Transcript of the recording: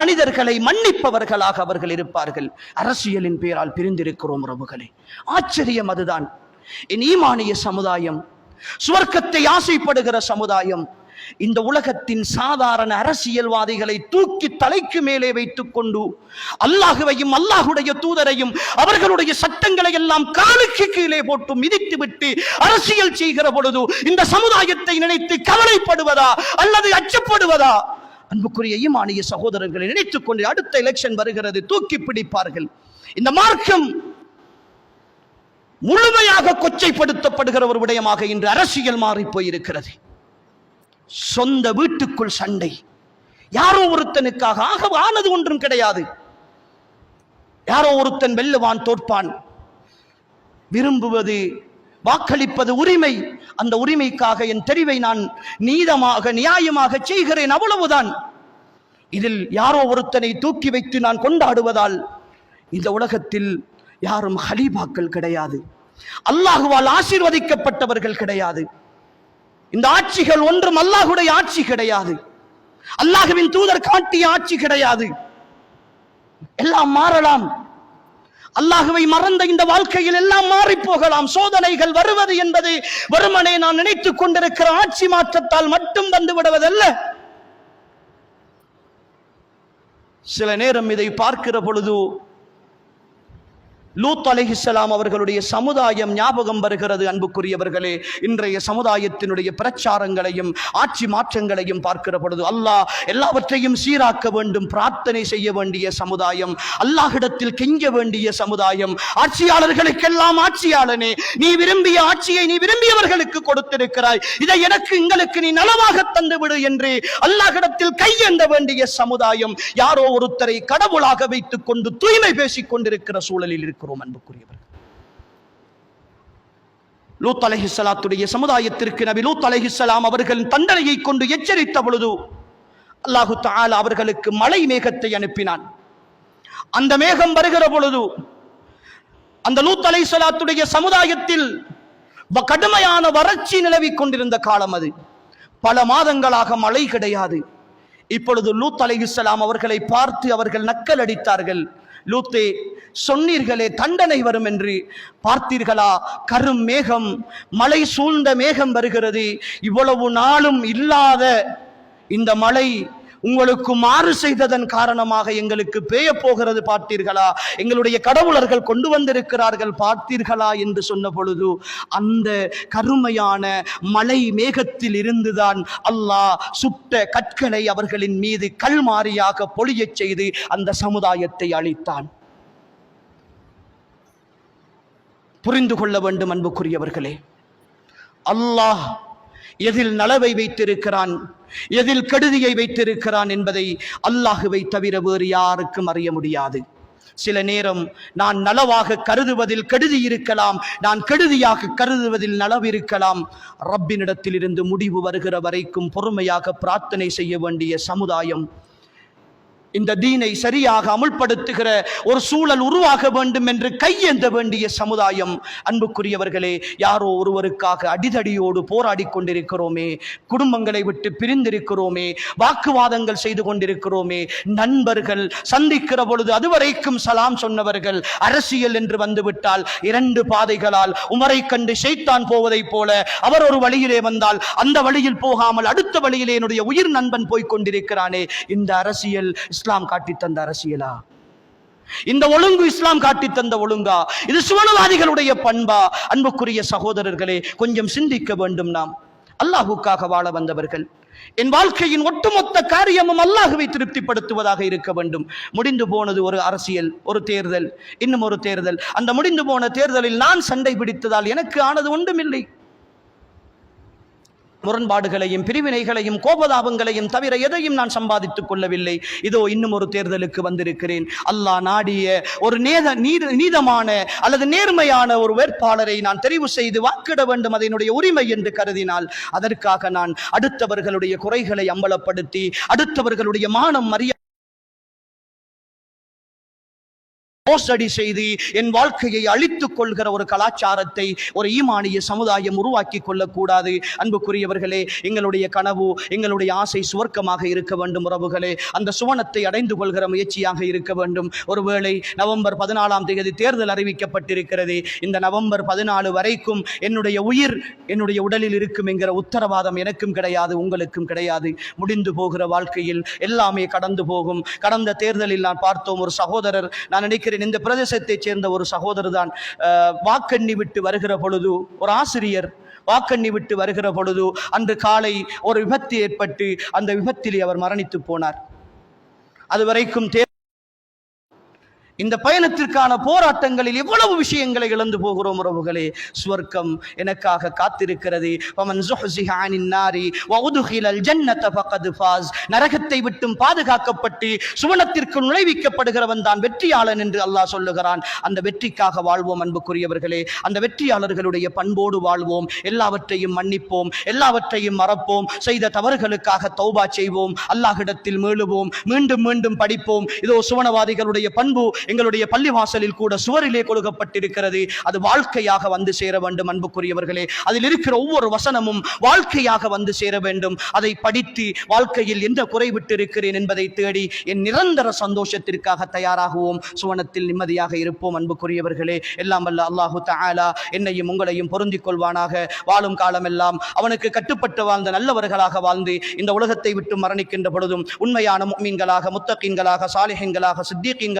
மனிதர்களை மன்னிப்பவர்களாக அவர்கள் இருப்பார்கள். அரசியலின் பேரால் பிரிந்திருக்கிறோம் உறவுகளே ஆச்சரியம் அதுதான். என் ஈமானிய சமுதாயம் சுவர்க்கத்தை ஆசைப்படுகிற சமுதாயம் இந்த உலகத்தின் சாதாரண அரசியல்வாதிகளை தூக்கி தலைக்கு மேலே வைத்துக் கொண்டு அல்லாஹுவையும் அல்லாஹுடைய தூதரையும் அவர்களுடைய சட்டங்களை எல்லாம் காலுக்கு கீழே போட்டு மிதித்து விட்டு அரசியல் செய்கிற பொழுது இந்த சமுதாயத்தை நினைத்து கவலைப்படுவதா அல்லது அச்சப்படுவதா? அன்புக்குரிய ஈமானிய சகோதரர்களை நினைத்துக் கொண்டு அடுத்த எலெக்ஷன் வருகிறது தூக்கி பிடிப்பார்கள். இந்த மார்க்கம் முழுமையாக கொச்சைப்படுத்தப்படுகிற ஒரு விடயமாக இன்று அரசியல் மாறி போயிருக்கிறது சொந்த வீட்டுக்குள் சண்டை. யாரோ ஒருத்தனுக்காக ஆக ஆனது ஒன்றும் கிடையாது. யாரோ ஒருத்தன் வெல்லுவான் தோற்பான். விரும்புவது வாக்களிப்பது உரிமை. அந்த உரிமைக்காக என் தெரிவை நான் நீதமாக நியாயமாக செய்கிறேன் அவ்வளவுதான். இதில் யாரோ ஒருத்தனை தூக்கி வைத்து நான் கொண்டாடுவதால் இந்த உலகத்தில் யாரும் ஹலீபாக்கள் கிடையாது. அல்லாஹுவால் ஆசீர்வதிக்கப்பட்டவர்கள் கிடையாது. இந்த ஆட்சிகள் ஒன்றும் அல்லாஹுடைய ஆட்சி கிடையாது. அல்லாஹுவின் தூதர் காட்டிய ஆட்சி கிடையாது. எல்லாம் மாறலாம். அல்லாஹுவை மறந்த இந்த வாழ்க்கையில் எல்லாம் மாறி போகலாம் சோதனைகள் வருவது என்பது வருமனை நான் நினைத்துக் கொண்டிருக்கிற ஆட்சி மாற்றத்தால் மட்டும் வந்து விடுவதல்ல. சில நேரம் இதை பார்க்கிற பொழுது லூத் அலிஹிஸ்லாம் அவர்களுடைய சமுதாயம் ஞாபகம் வருகிறது அன்புக்குரியவர்களே. இன்றைய சமுதாயத்தினுடைய பிரச்சாரங்களையும் ஆட்சி மாற்றங்களையும் பார்க்கிற பொழுது அல்லாஹ் எல்லாவற்றையும் சீராக்க வேண்டும் பிரார்த்தனை செய்ய வேண்டிய சமுதாயம் அல்லாஹிடத்தில் கெஞ்ச வேண்டிய சமுதாயம் ஆட்சியாளர்களுக்கெல்லாம் ஆட்சியாளனே நீ விரும்பிய ஆட்சியை நீ விரும்பியவர்களுக்கு கொடுத்திருக்கிறாய். இதை எனக்கு எங்களுக்கு நீ நலமாக தந்துவிடு என்று அல்லாஹிடத்தில் கையேந்த வேண்டிய சமுதாயம் யாரோ ஒருத்தரை கடவுளாக வைத்துக் கொண்டு தூய்மை பேசிக் கொண்டிருக்கிற சூழலில் இருக்கிறோம். பார்க்கிறோம் அன்புக்குரியவர் லூத் அலைஹிஸ்ஸலாத்துடைய சமுதாயத்திற்கு நபி லூத் அலைஹிஸ்ஸலாம் அவர்கள் தண்டனையை கொண்டு எச்சரித்த பொழுது அல்லாஹு தால் அவர்களுக்கு மலை மேகத்தை அனுப்பினான். அந்த மேகம் வருகிற பொழுது அந்த லூத் அலைசலாத்துடைய சமுதாயத்தில் கடுமையான வறட்சி நிலவிக் கொண்டிருந்த காலம் அது. பல மாதங்களாக மழை கிடையாது. இப்பொழுது லூத் அலைஹிஸ்ஸலாம் அவர்களை பார்த்து அவர்கள் நக்கல் அடித்தார்கள். லூத்தே சொன்னீர்களே தண்டனை வரும் என்று பார்த்தீர்களா கரும் மேகம் மழை சூழ்ந்த மேகம் வருகிறது. இவ்வளவு நாளும் இல்லாத இந்த மழை உங்களுக்கு மாறு செய்ததன் காரணமாக எங்களுக்கு பேய போகிறது பார்த்தீர்களா? எங்களுடைய கடவுளர்கள் கொண்டு வந்திருக்கிறார்கள் பார்த்தீர்களா என்று சொன்ன பொழுது அந்த கருமையான மலை மேகத்தில் இருந்துதான் அல்லாஹ் சுட்ட கற்களை அவர்களின் மீது கல்மாரியாக பொழியச் செய்து அந்த சமுதாயத்தை அளித்தான் புரிந்து கொள்ள வேண்டும் அன்புக்குரியவர்களே. அல்லாஹ் எதில் நலவை வைத்திருக்கிறான்? எதில் கெடுதியை வைத்திருக்கிறான் என்பதை அல்லாஹுவை தவிர வேறு யாருக்கும் அறிய முடியாது. சில நேரம் நான் நலவாக கருதுவதில் கெடுதி இருக்கலாம் நான் கெடுதியாக கருதுவதில் நலவு இருக்கலாம். ரப்பினிடத்தில் இருந்து முடிவு வருகிற வரைக்கும் பொறுமையாக பிரார்த்தனை செய்ய வேண்டிய சமுதாயம் இந்த தீனை சரியாக அமுல்படுத்துகிற ஒரு சூழல் உருவாக வேண்டும் என்று கையேந்த வேண்டிய சமுதாயம். அன்புக்குரியவர்களே யாரோ ஒருவருக்காக அடிதடியோடு போராடி கொண்டிருக்கிறோமே குடும்பங்களை விட்டு பிரிந்திருக்கிறோமே வாக்குவாதங்கள் செய்து கொண்டிருக்கிறோமே நண்பர்கள் சந்திக்கிற பொழுது அதுவரைக்கும் சலாம் சொன்னவர்கள் அரசியல் என்று வந்துவிட்டால் இரண்டு பாதைகளால் உமரை கண்டு செய்தான் போவதைப் போல அவர் ஒரு வழியிலே வந்தால் அந்த வழியில் போகாமல் அடுத்த வழியிலே என்னுடைய உயிர் நண்பன் போய்க் கொண்டிருக்கிறானே. இந்த அரசியல் இஸ்லாம் காட்டித் தந்த அரசியலா? இந்த ஒழுங்கு இஸ்லாம் காட்டித் தந்த ஒழுங்கா? இது சுவனவாதிகளுடைய பண்பா? அன்புக்குரிய சகோதரர்களே கொஞ்சம் சிந்திக்க வேண்டும் நாம். அல்லாஹுக்காக வாழ வந்தவர்கள். என் வாழ்க்கையின் ஒட்டுமொத்த காரியமும் அல்லாஹுவை திருப்திப்படுத்துவதாக இருக்க வேண்டும். முடிந்து போனது ஒரு அரசியல் ஒரு தேர்தல் இன்னும் ஒரு தேர்தல். அந்த முடிந்து போன தேர்தலில் நான் சண்டை பிடித்ததால் எனக்கு ஆனது ஒன்றுமில்லை. முரண்பாடுகளையும் பிரிவினைகளையும் கோபதாபங்களையும் தவிர எதையும் நான் சம்பாதித்துக் கொள்ளவில்லை. இதோ இன்னும் ஒரு தேர்தலுக்கு வந்திருக்கிறேன். அல்லாஹ் நாடிய ஒரு நேத நீத நீதமான அல்லது நேர்மையான ஒரு வேட்பாளரை நான் தெரிவு செய்து வாக்கிட வேண்டும் அதனுடைய உரிமை என்று கருதினால் அதற்காக நான் அடுத்தவர்களுடைய குறைகளை அம்பலப்படுத்தி அடுத்தவர்களுடைய மானம் மரியாதை மோசடி செய்து என் வாழ்க்கையை அழித்துக் கொள்கிற ஒரு கலாச்சாரத்தை ஒரு ஈமானிய சமுதாயம் உருவாக்கி கொள்ளக்கூடாது. அன்புக்குரியவர்களே எங்களுடைய கனவு எங்களுடைய ஆசை சுவர்க்கமாக இருக்க வேண்டும் உறவுகளே. அந்த சுவனத்தை அடைந்து கொள்கிற முயற்சியாக இருக்க வேண்டும். ஒருவேளை நவம்பர் பதினாலாம் தேதி தேர்தல் அறிவிக்கப்பட்டிருக்கிறது. இந்த நவம்பர் பதினாலு வரைக்கும் என்னுடைய உயிர் என்னுடைய உடலில் இருக்கும் என்கிற உத்தரவாதம் எனக்கும் கிடையாது உங்களுக்கும் கிடையாது. முடிந்து போகிற வாழ்க்கையில் எல்லாமே கடந்து போகும். கடந்த தேர்தலில் நான் பார்த்தோம் ஒரு சகோதரர் நான் நினைக்கிறேன் இந்த பிரதேசத்தைச் சேர்ந்த ஒரு சகோதரர் தான் வாக்கண்ணி விட்டு வருகிற பொழுது ஒரு ஆசிரியர் வாக்கண்ணி விட்டு வருகிற பொழுது அன்று காலை ஒரு விபத்து ஏற்பட்டு அந்த விபத்திலே அவர் மரணித்து போனார். அதுவரைக்கும் தே இந்த பயணத்திற்கான போராட்டங்களில் எவ்வளவு விஷயங்களை இழந்து போகிறோம் உறவுகளே? சுவர்க்கம் எனக்காக காத்திருக்கிறது. நாரி நரகத்தை விட்டும் பாதுகாக்கப்பட்டு சுவனத்திற்கு நுழைவிக்கப்படுகிறவன் தான் வெற்றியாளன் என்று அல்லாஹ் சொல்லுகிறான். அந்த வெற்றிக்காக வாழ்வோம் அன்புக்குரியவர்களே. அந்த வெற்றியாளர்களுடைய பண்போடு வாழ்வோம். எல்லாவற்றையும் மன்னிப்போம். எல்லாவற்றையும் மறப்போம். செய்த தவறுகளுக்காக தௌபா செய்வோம். அல்லாஹிடத்தில் மீளுவோம். மீண்டும் மீண்டும் படிப்போம். இதோ சுவனவாதிகளுடைய பண்பு எங்களுடைய பள்ளிவாசலில் கூட சுவரிலே கொடுக்கப்பட்டிருக்கிறது அது வாழ்க்கையாக வந்து சேர வேண்டும் அன்புக்குரியவர்களே. அதில் இருக்கிற ஒவ்வொரு வசனமும் வாழ்க்கையாக வந்து சேர வேண்டும். அதை படித்து வாழ்க்கையில் எந்த குறைவிட்டு இருக்கிறேன் என்பதை தேடி என் நிரந்தர சந்தோஷத்திற்காக தயாராகுவோம். சுவனத்தில் நிம்மதியாக இருப்போம் அன்புக்குரியவர்களே. எல்லாம் வல்ல அல்லாஹு தாலா என்னையும் உங்களையும் பொருந்திக் கொள்வானாக. வாழும் காலமெல்லாம் அவனுக்கு கட்டுப்பட்டு வாழ்ந்த நல்லவர்களாக வாழ்ந்து இந்த உலகத்தை விட்டு மரணிக்கின்ற பொழுதும் உண்மையான மீன்களாக முத்தக்கீன்களாக சாலிகங்களாக சித்தீக்கீன்கள்